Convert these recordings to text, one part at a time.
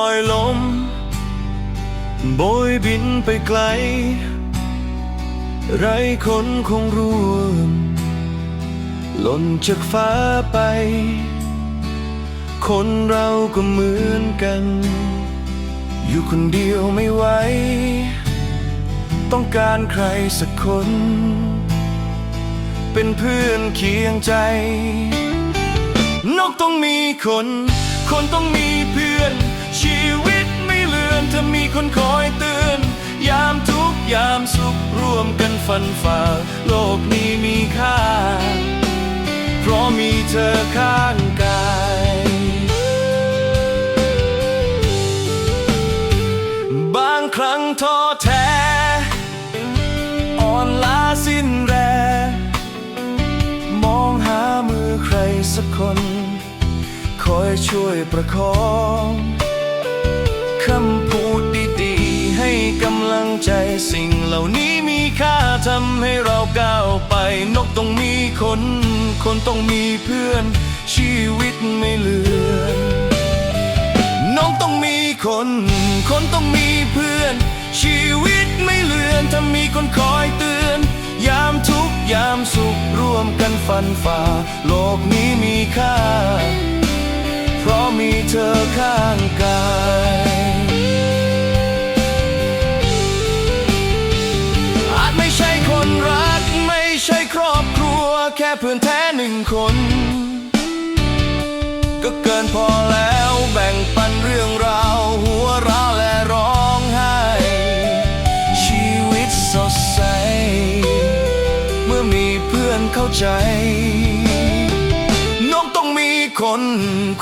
อยลมโบยบินไปไกล ไรคนคงร่วมหล่นจากฟ้าไป คนเราก็เหมือนกัน อยู่คนเดียวไม่ไหว ต้องการใครสักคน เป็นเพื่อนเคียงใจ นกต้องมีคน คนต้องมี ยามสุขร่วมกันฟันฝ่า โลกนี้มีค่า เพราะมีเธอข้างกาย บางครั้งท้อแท้ อ่อนล้าสิ้นแรง มองหามือใครสักคน คอยช่วยประคองคำ ใจสิ่งเหล่านี้มีค่าทำให้เราก้าวไป นกต้องมีคน คนต้องมีเพื่อน ชีวิตไม่เลือนน้องต้องมีคน คนต้องมีเพื่อน ชีวิตไม่เลือนถ้ามีคนคอยเตือน ยามทุกยามสุขร่วมกันฟันฝ่า โลกนี้มีค่า เพราะมีเธอข้างกาย เพื่อนแท้หนึ่งคน ก็เกินพอแล้วแบ่งปันเรื่องราว หัวเราและร้องไห้ ชีวิตสดใส เมื่อมีเพื่อนเข้าใจ น้องต้องมีคน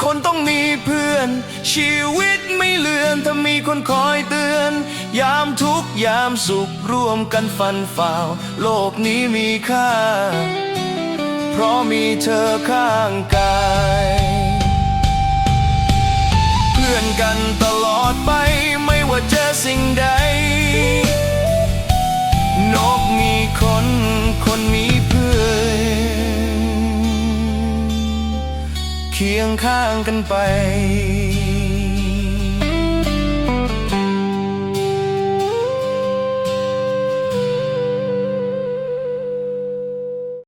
คนต้องมีเพื่อน ชีวิตไม่เลือนถ้ามีคนคอยเตือน ยามทุกยามสุขร่วมกันฟันฝ่าโลกนี้มีค่า เพราะมีเธอข้างกาย เพื่อนกันตลอดไปไม่ว่าเจอสิ่งใด นกมีคน คนมีเพื่อน เคียงข้างกันไป